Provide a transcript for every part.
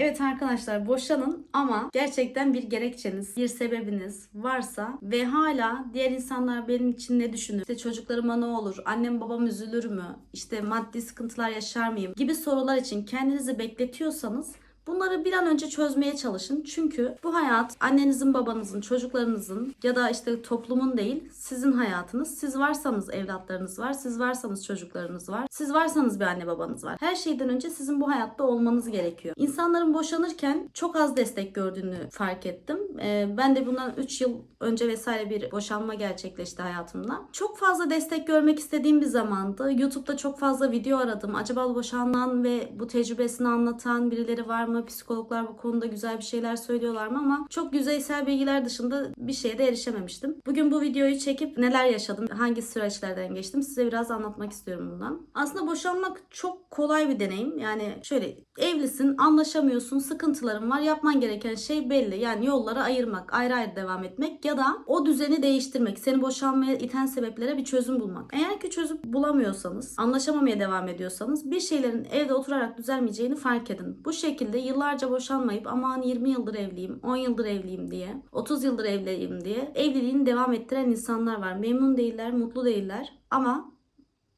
Evet arkadaşlar boşanın ama gerçekten bir gerekçeniz, bir sebebiniz varsa ve hala diğer insanlar benim için ne düşünür? İşte çocuklarıma ne olur? Annem babam üzülür mü? İşte maddi sıkıntılar yaşar mıyım? Gibi sorular için kendinizi bekletiyorsanız Bunları bir an önce çözmeye çalışın. Çünkü bu hayat annenizin, babanızın, çocuklarınızın ya da işte toplumun değil, sizin hayatınız. Siz varsanız evlatlarınız var, siz varsanız çocuklarınız var, siz varsanız bir anne babanız var. Her şeyden önce sizin bu hayatta olmanız gerekiyor. İnsanların boşanırken çok az destek gördüğünü fark ettim. Ee, ben de bundan 3 yıl önce vesaire bir boşanma gerçekleşti hayatımda. Çok fazla destek görmek istediğim bir zamandı. YouTube'da çok fazla video aradım. Acaba boşanan ve bu tecrübesini anlatan birileri var mı? Psikologlar bu konuda güzel bir şeyler söylüyorlar mı? Ama çok yüzeysel bilgiler dışında bir şeye de erişememiştim. Bugün bu videoyu çekip neler yaşadım, hangi süreçlerden geçtim size biraz anlatmak istiyorum bundan. Aslında boşanmak çok kolay bir deneyim. Yani şöyle evlisin, anlaşamıyorsun, sıkıntıların var. Yapman gereken şey belli. Yani yolları ayırmak, ayrı ayrı devam etmek ya da o düzeni değiştirmek. Seni boşanmaya iten sebeplere bir çözüm bulmak. Eğer ki çözüm bulamıyorsanız, anlaşamamaya devam ediyorsanız bir şeylerin evde oturarak düzelmeyeceğini fark edin. Bu şekilde yıllarca boşanmayıp aman 20 yıldır evliyim, 10 yıldır evliyim diye, 30 yıldır evliyim diye evliliğini devam ettiren insanlar var. Memnun değiller, mutlu değiller ama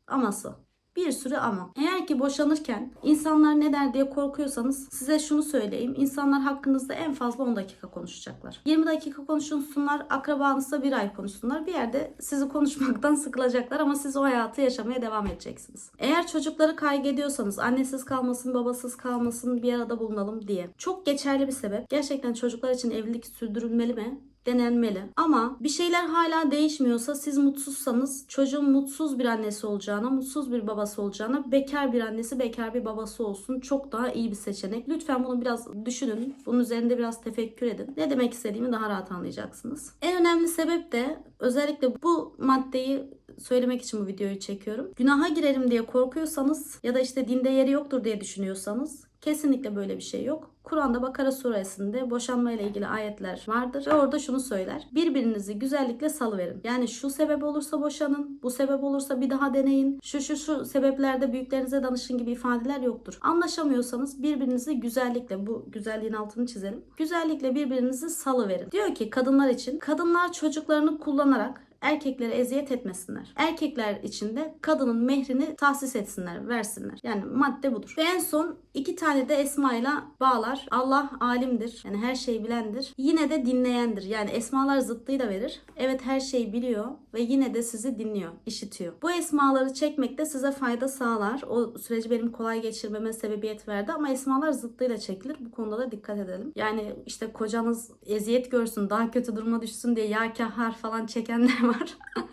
aması. Bir sürü ama. Eğer ki boşanırken insanlar ne der diye korkuyorsanız size şunu söyleyeyim. İnsanlar hakkınızda en fazla 10 dakika konuşacaklar. 20 dakika konuşsunlar, akrabanızla bir ay konuşsunlar. Bir yerde sizi konuşmaktan sıkılacaklar ama siz o hayatı yaşamaya devam edeceksiniz. Eğer çocukları kaygı ediyorsanız annesiz kalmasın, babasız kalmasın bir arada bulunalım diye. Çok geçerli bir sebep. Gerçekten çocuklar için evlilik sürdürülmeli mi? Denenmeli. Ama bir şeyler hala değişmiyorsa siz mutsuzsanız çocuğun mutsuz bir annesi olacağına, mutsuz bir babası olacağına bekar bir annesi, bekar bir babası olsun. Çok daha iyi bir seçenek. Lütfen bunu biraz düşünün. Bunun üzerinde biraz tefekkür edin. Ne demek istediğimi daha rahat anlayacaksınız. En önemli sebep de özellikle bu maddeyi söylemek için bu videoyu çekiyorum. Günaha girerim diye korkuyorsanız ya da işte dinde yeri yoktur diye düşünüyorsanız kesinlikle böyle bir şey yok. Kur'an'da Bakara suresinde boşanma ile ilgili ayetler vardır ve orada şunu söyler. Birbirinizi güzellikle salıverin. Yani şu sebep olursa boşanın, bu sebep olursa bir daha deneyin. Şu şu şu sebeplerde büyüklerinize danışın gibi ifadeler yoktur. Anlaşamıyorsanız birbirinizi güzellikle bu güzelliğin altını çizelim. Güzellikle birbirinizi salıverin. Diyor ki kadınlar için kadınlar çocuklarını kullanarak erkeklere eziyet etmesinler. Erkekler için de kadının mehrini tahsis etsinler, versinler. Yani madde budur. Ve en son iki tane de esmayla bağlar. Allah alimdir. Yani her şeyi bilendir. Yine de dinleyendir. Yani esmalar zıttıyla verir. Evet her şeyi biliyor ve yine de sizi dinliyor, işitiyor. Bu esmaları çekmek de size fayda sağlar. O süreci benim kolay geçirmeme sebebiyet verdi ama esmalar zıttıyla çekilir. Bu konuda da dikkat edelim. Yani işte kocanız eziyet görsün, daha kötü duruma düşsün diye ya kahhar falan çekenler var var.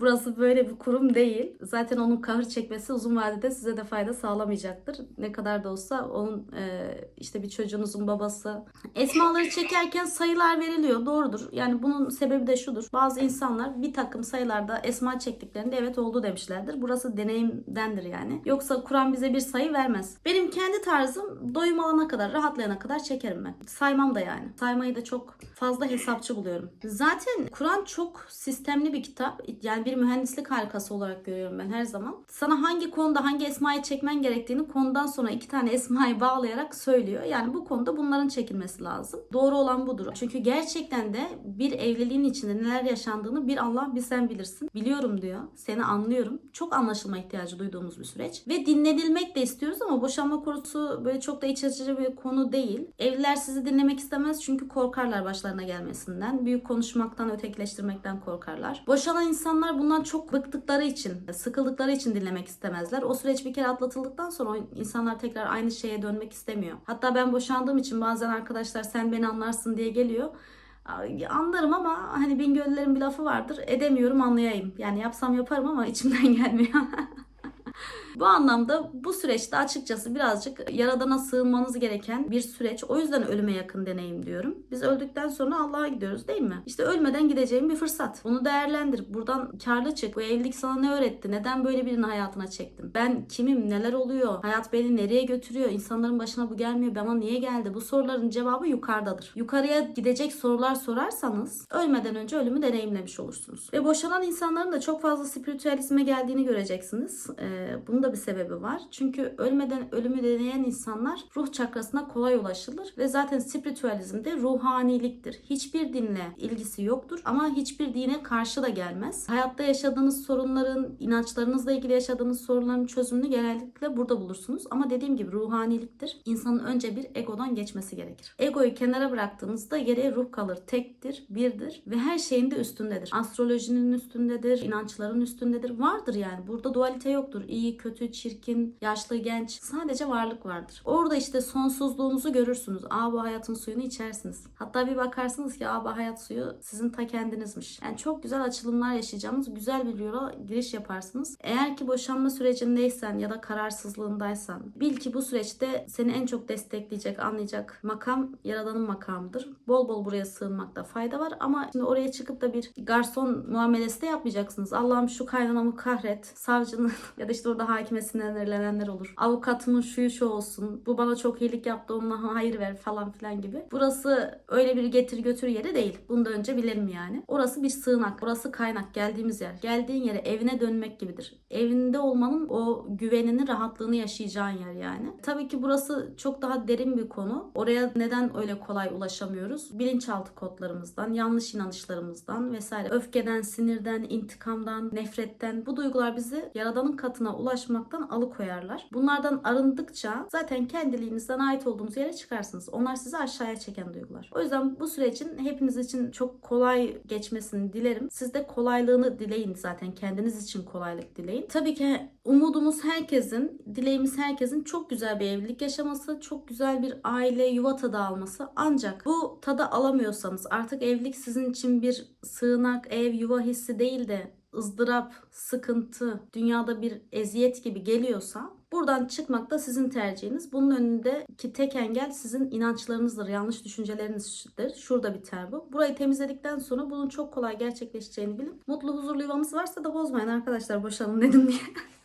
Burası böyle bir kurum değil. Zaten onun kahır çekmesi uzun vadede size de fayda sağlamayacaktır. Ne kadar da olsa onun e, işte bir çocuğunuzun babası. Esmaları çekerken sayılar veriliyor. Doğrudur. Yani bunun sebebi de şudur. Bazı insanlar bir takım sayılarda esma çektiklerinde evet oldu demişlerdir. Burası deneyimdendir yani. Yoksa Kur'an bize bir sayı vermez. Benim kendi tarzım doyum alana kadar, rahatlayana kadar çekerim ben. Saymam da yani. Saymayı da çok fazla hesapçı buluyorum. Zaten Kur'an çok sistemli bir kitap. Yani bir mühendislik harikası olarak görüyorum ben her zaman. Sana hangi konuda hangi esmayı çekmen gerektiğini konudan sonra iki tane esmayı bağlayarak söylüyor. Yani bu konuda bunların çekilmesi lazım. Doğru olan budur. Çünkü gerçekten de bir evliliğin içinde neler yaşandığını bir Allah bir sen bilirsin. Biliyorum diyor. Seni anlıyorum. Çok anlaşılma ihtiyacı duyduğumuz bir süreç. Ve dinlenilmek de istiyoruz ama boşanma konusu böyle çok da iç açıcı bir konu değil. Evliler sizi dinlemek istemez çünkü korkarlar başlarına gelmesinden. Büyük konuşmaktan, ötekileştirmekten korkarlar. Boşanan insanlar bundan çok bıktıkları için, sıkıldıkları için dinlemek istemezler. O süreç bir kere atlatıldıktan sonra insanlar tekrar aynı şeye dönmek istemiyor. Hatta ben boşandığım için bazen arkadaşlar sen beni anlarsın diye geliyor. Anlarım ama hani Bingöl'lerin bir lafı vardır. Edemiyorum anlayayım. Yani yapsam yaparım ama içimden gelmiyor. Bu anlamda bu süreçte açıkçası birazcık yaradana sığınmanız gereken bir süreç. O yüzden ölüme yakın deneyim diyorum. Biz öldükten sonra Allah'a gidiyoruz değil mi? İşte ölmeden gideceğim bir fırsat. Bunu değerlendir. Buradan karlı çık. Bu evlilik sana ne öğretti? Neden böyle birinin hayatına çektim? Ben kimim? Neler oluyor? Hayat beni nereye götürüyor? İnsanların başına bu gelmiyor. Bana niye geldi? Bu soruların cevabı yukarıdadır. Yukarıya gidecek sorular sorarsanız ölmeden önce ölümü deneyimlemiş olursunuz. Ve boşanan insanların da çok fazla spiritüalizme geldiğini göreceksiniz. Ee, bunun Da bir sebebi var. Çünkü ölmeden ölümü deneyen insanlar ruh çakrasına kolay ulaşılır ve zaten spiritüalizm de ruhaniliktir. Hiçbir dinle ilgisi yoktur ama hiçbir dine karşı da gelmez. Hayatta yaşadığınız sorunların, inançlarınızla ilgili yaşadığınız sorunların çözümünü genellikle burada bulursunuz. Ama dediğim gibi ruhaniliktir. İnsanın önce bir egodan geçmesi gerekir. Egoyu kenara bıraktığınızda geriye ruh kalır. Tektir, birdir ve her şeyin de üstündedir. Astrolojinin üstündedir, inançların üstündedir. Vardır yani. Burada dualite yoktur. İyi, kötü, çirkin, yaşlı, genç. Sadece varlık vardır. Orada işte sonsuzluğunuzu görürsünüz. Aa bu hayatın suyunu içersiniz. Hatta bir bakarsınız ki aa bu hayat suyu sizin ta kendinizmiş. Yani çok güzel açılımlar yaşayacağınız güzel bir yola giriş yaparsınız. Eğer ki boşanma sürecindeysen ya da kararsızlığındaysan bil ki bu süreçte seni en çok destekleyecek, anlayacak makam Yaradan'ın makamıdır. Bol bol buraya sığınmakta fayda var ama şimdi oraya çıkıp da bir garson muamelesi de yapmayacaksınız. Allah'ım şu kaynanamı kahret, savcının ya da işte orada hakime sinirlenenler olur. Avukatımın şuyu şu olsun, bu bana çok iyilik yaptı ona hayır ver falan filan gibi. Burası öyle bir getir götür yeri değil. Bunu da önce bilelim yani. Orası bir sığınak, orası kaynak, geldiğimiz yer. Geldiğin yere evine dönmek gibidir. Evinde olmanın o güvenini, rahatlığını yaşayacağın yer yani. Tabii ki burası çok daha derin bir konu. Oraya neden öyle kolay ulaşamıyoruz? Bilinçaltı kodlarımızdan, yanlış inanışlarımızdan vesaire. Öfkeden, sinirden, intikamdan, nefretten bu duygular bizi yaradanın katına ulaşmaktan alıkoyarlar. Bunlardan arındıkça zaten kendiliğinizden ait olduğunuz yere çıkarsınız. Onlar sizi aşağıya çeken duygular. O yüzden bu sürecin hepiniz için çok kolay geçmesini dilerim. Siz de kolaylığını dileyin zaten. Kendiniz için kolaylık dileyin. Tabii ki umudumuz herkesin, dileğimiz herkesin çok güzel bir evlilik yaşaması, çok güzel bir aile, yuva tadı alması. Ancak bu tadı alamıyorsanız artık evlilik sizin için bir sığınak, ev, yuva hissi değil de ızdırap, sıkıntı, dünyada bir eziyet gibi geliyorsa buradan çıkmak da sizin tercihiniz. Bunun önündeki tek engel sizin inançlarınızdır, yanlış düşüncelerinizdir. Şurada biter bu. Burayı temizledikten sonra bunun çok kolay gerçekleşeceğini bilin. Mutlu, huzurlu yuvamız varsa da bozmayın arkadaşlar boşanın dedim diye.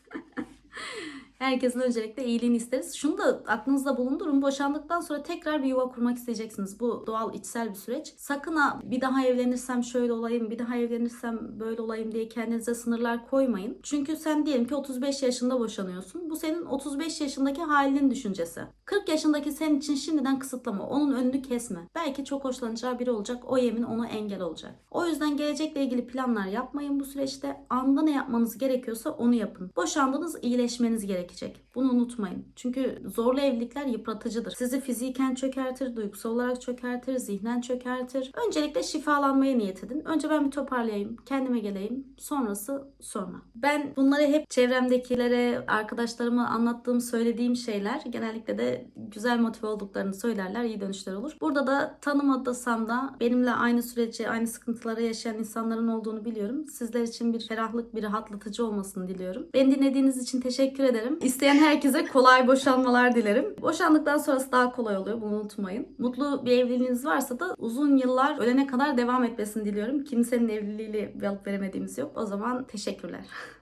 Herkesin öncelikle iyiliğini isteriz. Şunu da aklınızda bulundurun. Boşandıktan sonra tekrar bir yuva kurmak isteyeceksiniz. Bu doğal içsel bir süreç. Sakın ha bir daha evlenirsem şöyle olayım, bir daha evlenirsem böyle olayım diye kendinize sınırlar koymayın. Çünkü sen diyelim ki 35 yaşında boşanıyorsun. Bu senin 35 yaşındaki halinin düşüncesi. 40 yaşındaki senin için şimdiden kısıtlama. Onun önünü kesme. Belki çok hoşlanacağı biri olacak. O yemin ona engel olacak. O yüzden gelecekle ilgili planlar yapmayın bu süreçte. Anda ne yapmanız gerekiyorsa onu yapın. Boşandınız iyileşmeniz gerekecek. Bunu unutmayın. Çünkü zorlu evlilikler yıpratıcıdır. Sizi fiziken çökertir, duygusal olarak çökertir, zihnen çökertir. Öncelikle şifalanmaya niyet edin. Önce ben bir toparlayayım, kendime geleyim. Sonrası sonra. Ben bunları hep çevremdekilere, arkadaşlarıma anlattığım, söylediğim şeyler genellikle de güzel motive olduklarını söylerler, iyi dönüşler olur. Burada da tanımadısam da benimle aynı süreci, aynı sıkıntıları yaşayan insanların olduğunu biliyorum. Sizler için bir ferahlık, bir rahatlatıcı olmasını diliyorum. Beni dinlediğiniz için teşekkür ederim. İsteyen herkese kolay boşanmalar dilerim. Boşandıktan sonrası daha kolay oluyor bunu unutmayın. Mutlu bir evliliğiniz varsa da uzun yıllar ölene kadar devam etmesini diliyorum. Kimsenin evliliğiyle bir alıp veremediğimiz yok. O zaman teşekkürler.